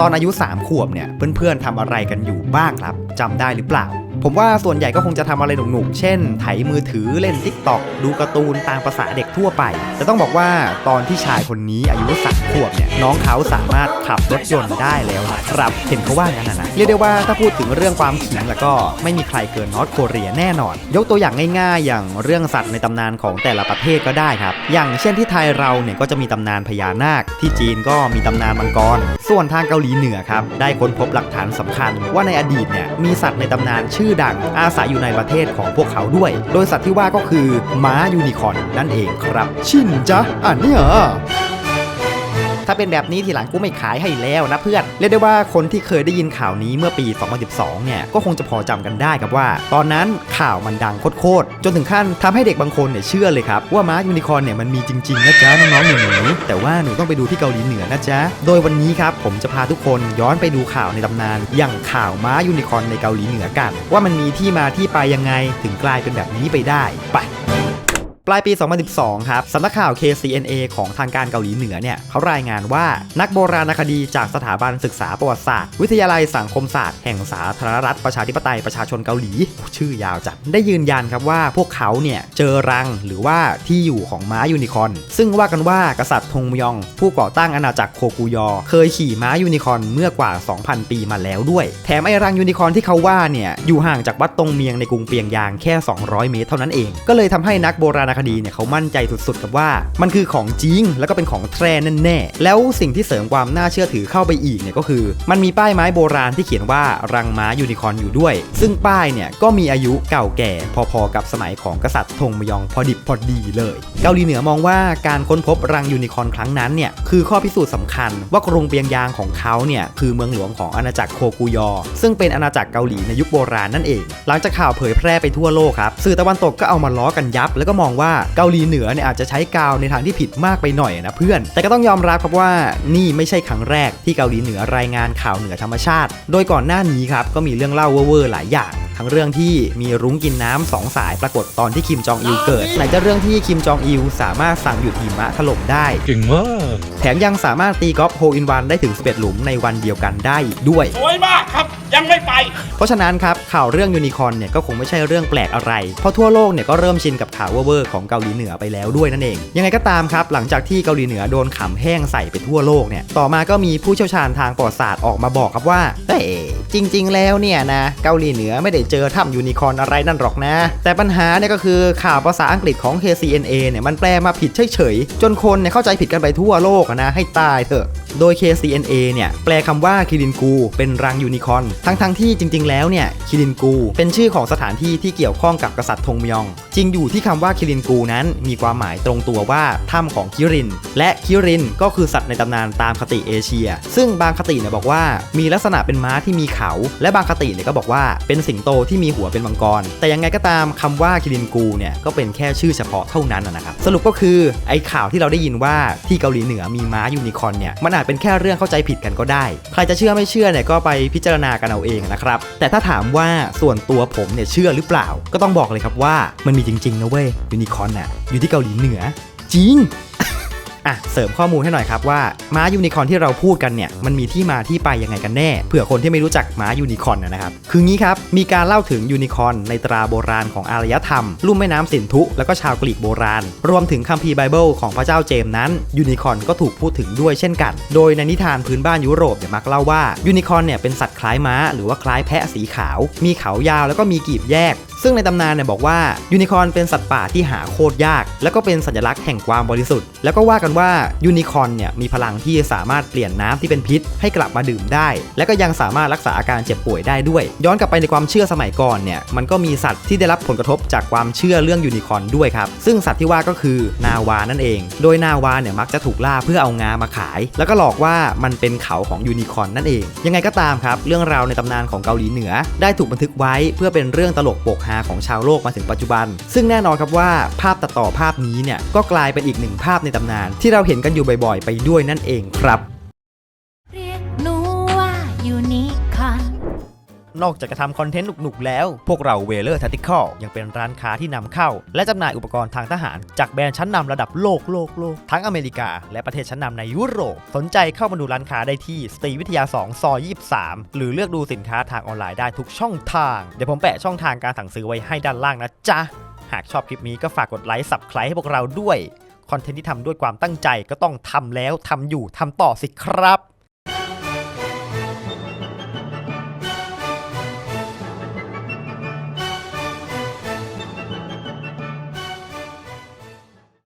ตอนอายุ 3 ขวบเนี่ยเพื่อนๆทำอะไรกันอยู่บ้างครับจำได้หรือเปล่า ผมว่าส่วนใหญ่ก็คงจะทำอะไรหนุกๆ เช่น ไถมือถือเล่น t ิ k t o k ดูการ์ตูนตามภาษาเด็กทั่วไปแต่ต้องบอกว่าตอนที่ชายคนนี้อายุสามขวบเนี่ย น้องเขาสามารถขับรถยนต์ได้แล้วนะครับเห็นเขาว่างั้นนะนะเรียกได้ว่าถ้าพูดถึงเรื่องความขิงแล้วก็ไม่มีใครเกินนอตโคเรียแน่นอน ยกตัวอย่างง่ายๆ อย่างเรื่องสัตว์ในตำนานของแต่ละประเทศก็ได้ครับ อย่างเช่นที่ไทยเราเนี่ยก็จะมีตำนานพญานาค ที่จีนก็มีตำนานมังกร ส่วนทางเกาหลีเหนือครับได้ค้นพบหลักฐานสำคัญว่าในอดีตเนี่ยมีสัตว์ในตำนานชื่อดังอาศัยอยู่ในประเทศของพวกเขาด้วย โดยสัตว์ที่ว่าก็คือม้ายูนิคอร์นนั่นเองครับ ชินจ๊ะอันนี้เหรอ ถ้าเป็นแบบนี้ทีหลังกูไม่ขายให้แล้วนะเพื่อน เรียกได้ว่าคนที่เคยได้ยินข่าวนี้เมื่อปี 2012 เนี่ย ก็คงจะพอจำกันได้ครับว่า ตอนนั้นข่าวมันดังโคตรๆ จนถึงขั้นทำให้เด็กบางคนเนี่ยเชื่อเลยครับ ว่าม้ายูนิคอร์นเนี่ยมันมีจริงๆนะจ๊ะน้องๆหนูๆแต่ว่าหนูต้องไปดูที่เกาหลีเหนือนะจ๊ะ โดยวันนี้ครับผมจะพาทุกคนย้อนไปดูข่าวในตำนาน อย่างข่าวม้ายูนิคอร์นในเกาหลีเหนือกัน ว่ามันมีที่มาที่ไปยังไงถึงกลายเป็นแบบนี้ไปได้ไป ลายปี 2012 ครับสำนักข่าว KCNA ของทางการเกาหลีเหนือเนี่ยเขารายงานว่านักโบราณคดีจากสถาบันศึกษาประวัติศาสตร์ วิทยาลัยสังคมศาสตร์แห่งสาธารณรัฐประชาธิปไตยประชาชนเกาหลี ชื่อยาวจัดได้ยืนยันครับว่าพวกเขาเนี่ยเจอรังหรือว่าที่อยู่ของม้ายูนิคอนซึ่งว่ากันว่ากษัตริย์ทงมยอง ผู้ก่อตั้งอาณาจักรโคกุยอ เคยขี่ม้ายูนิคอนเมื่อกว่า 2,000 ปีมาแล้วด้วย แถมไอ้รังยูนิคอนที่เขาว่าเนี่ยอยู่ห่างจากวัดตงเมียงในกรุงเปียงยางแค่ 200 เมตรเท่านั้นเอง ก็เลยทำให้นักโบราณคดีเนี่ยเขามั่นใจสุดๆ กับว่ามันคือของจริง แล้วก็เป็นของแท้แน่ๆแล้วสิ่งที่เสริมความน่าเชื่อถือเข้าไปอีกเนี่ยก็คือ มันมีป้ายไม้โบราณที่เขียนว่ารังม้ายูนิคอร์นอยู่ด้วย ซึ่งป้ายเนี่ยก็มีอายุเก่าแก่พอๆกับสมัยของกษัตริย์ทงมยองพอดิบพอดีเลย เกาหลีเหนือมองว่าการค้นพบรังยูนิคอร์นครั้งนั้นเนี่ยคือข้อพิสูจน์สำคัญว่ากรุงเปียงยางของเขาเนี่ยคือเมืองหลวงของอาณาจักรโคกุยอ ซึ่งเป็นอาณาจักรเกาหลีในยุคโบราณนั่นเอง หลังจากข่าวเผยแพร่ไปทั่วโลกครับสื่อตะวันตกก็เอามาล้อกันยับ แล้วก็มองว่าเกาหลีเหนือเนี่ยอาจจะใช้กาวในทางที่ผิดมากไปหน่อยนะเพื่อน แต่ก็ต้องยอมรับครับว่านี่ไม่ใช่ครั้งแรกที่เกาหลีเหนือรายงานข่าวเหนือธรรมชาติ โดยก่อนหน้านี้ครับก็มีเรื่องเล่าเวอร์ๆหลายอย่างทั้งเรื่องที่มีรุ้งกินน้ำสองสายปรากฏตอนที่คิมจองอิลเกิดไหนจะเรื่องที่คิมจองอิลสามารถสั่งหยุดหิมะถล่มได้เก่งมากแถมยังสามารถตีกอล์ฟโฮอินวันได้ถึง11หลุมในวันเดียวกันได้อีกด้วยสวยมากครับ ยังไม่ไป เพราะฉะนั้นครับข่าวเรื่องยูนิคอร์นเนี่ยก็คงไม่ใช่เรื่องแปลกอะไร เพราะทั่วโลกเนี่ยก็เริ่มชินกับข่าวเวอร์ของเกาหลีเหนือไปแล้วด้วยนั่นเอง ยังไงก็ตามครับ หลังจากที่เกาหลีเหนือโดนขำแห้งใส่ไปทั่วโลกเนี่ย ต่อมาก็มีผู้เชี่ยวชาญทางประวัติศาสตร์ออกมาบอกครับว่า เฮ้ยจริง ๆ แล้วเนี่ยนะเกาหลีเหนือไม่ได้เจอถ้ำยูนิคอร์นอะไรนั่นหรอกนะ แต่ปัญหาเนี่ยก็คือข่าวภาษาอังกฤษของ KCNA เนี่ยมันแปลมาผิดเฉยๆจนคนเนี่ยเข้าใจผิดกันไปทั่วโลกนะให้ตายเถอะ โดย KCNA เนี่ยแปลคำว่าคิรินกูเป็นรังยูนิคอนทั้งๆที่จริง ๆ แล้วเนี่ยคิรินกู เป็นชื่อของสถานที่ที่เกี่ยวข้องกับกษัตริย์ทงมยอง จริงอยู่ที่คำว่าคิรินกูนั้นมีความหมายตรงตัวว่าถ้ำของคิริน และคิรินก็คือสัตว์ในตำนานตามคติเอเชีย ซึ่งบางคติเนี่ยบอกว่ามีลักษณะเป็นม้าที่มีเขา และบางคติเนี่ยก็บอกว่าเป็นสิงโตที่มีหัวเป็นมังกร แต่ยังไงก็ตามคำว่าคิรินกูเนี่ยก็เป็นแค่ชื่อเฉพาะเท่านั้นนะครับ สรุปก็คือไอ้ข่าวที่เราได้ยินว่าที่เกาหลีเหนือมีม้ายูนิคอนเนี่ยมันอาจเป็นแค่เรื่องเข้าใจผิดกันก็ได้ ใครจะเชื่อไม่เชื่อเนี่ยก็ไปพิจารณากันเอาเองนะครับ แต่ถ้าถามว่าส่วนตัวผมเนี่ยเชื่อหรือเปล่า ก็ต้องบอกเลยครับว่ามันมีจริงๆนะเว้ยยูนิคอนน่ะอยู่ที่เกาหลีเหนือ จริง อะเสริมข้อมูลให้หน่อยครับว่าม้ายูนิคอนที่เราพูดกันเนี่ยมันมีที่มาที่ไปยังไงกันแน่เผื่อคนที่ไม่รู้จักม้ายูนิคอนนะครับคืองี้ครับมีการเล่าถึงยูนิคอนในตราโบราณของอารยธรรม ลุ่มแม่น้ำสินธุแล้วก็ชาวกรีกโบราณ รวมถึงคัมภีร์ไบเบิลของพระเจ้าเจมส์นั้นยูนิคอนก็ถูกพูดถึงด้วยเช่นกัน โดยในนิทานพื้นบ้านยุโรปเนี่ยมักเล่าว่ายูนิคอนเนี่ยเป็นสัตว์คล้ายม้า หรือว่าคล้ายแพะสีขาว มีเขายาวแล้วก็มีกีบแยกซึ่งในตำนานเนี่ยบอกว่ายูนิคอร์นเป็นสัตว์ป่าที่หาโคตรยาก แล้วก็เป็นสัญลักษณ์แห่งความบริสุทธิ์ แล้วก็ว่ากันว่ายูนิคอร์นเนี่ยมีพลังที่สามารถเปลี่ยนน้ำที่เป็นพิษ ให้กลับมาดื่มได้ และก็ยังสามารถรักษาอาการเจ็บป่วยได้ด้วย ย้อนกลับไปในความเชื่อสมัยก่อนเนี่ยมันก็มีสัตว์ที่ได้รับผลกระทบจากความเชื่อเรื่องยูนิคอร์นด้วยครับซึ่งสัตว์ที่ว่าก็คือนาวานั่นเอง โดยนาวาเนี่ยมักจะถูกล่าเพื่อเอางามาขาย แล้วก็หลอกว่ามันเป็นเขาของยูนิคอร์นนั่นเอง ยังไงก็ตามครับ เรื่องราวในตำนานของเกาหลีเหนือ ได้ถูกบันทึกไว้เพื่อเป็นเรื่องตลกโปกฮาของชาวโลกมาถึงปัจจุบัน ซึ่งแน่นอนครับว่าภาพตัดต่อภาพนี้เนี่ยก็กลายเป็นอีกหนึ่งภาพในตำนาน ที่เราเห็นกันอยู่บ่อยๆ ไปด้วยนั่นเองครับ เรียกหนูว่ายูนิคอร์น นอกจากจะทำคอนเทนต์หนุกๆแล้ว พวกเราเวเลอร์ทัติคอลยังเป็นร้านค้าที่นำเข้า และจำหน่ายอุปกรณ์ทางทหาร จากแบรนด์ชั้นนำระดับโลกโลกโลกทั้งอเมริกา และประเทศชั้นนำในยุโรป สนใจเข้ามาดูร้านค้าได้ที่สตรีวิทยา 2 ซอย 23 หรือเลือกดูสินค้าทางออนไลน์ได้ทุกช่องทาง เดี๋ยวผมแปะช่องทางการสั่งซื้อไว้ให้ด้านล่างนะจ๊ะ หากชอบคลิปนี้ก็ฝากกดไลค์สับ s c ค i b e ให้พวกเราด้วย คอนเทนต์ที่ทำด้วยความตั้งใจก็ต้องทำแล้วทำอยู่ทำต่อสิครับ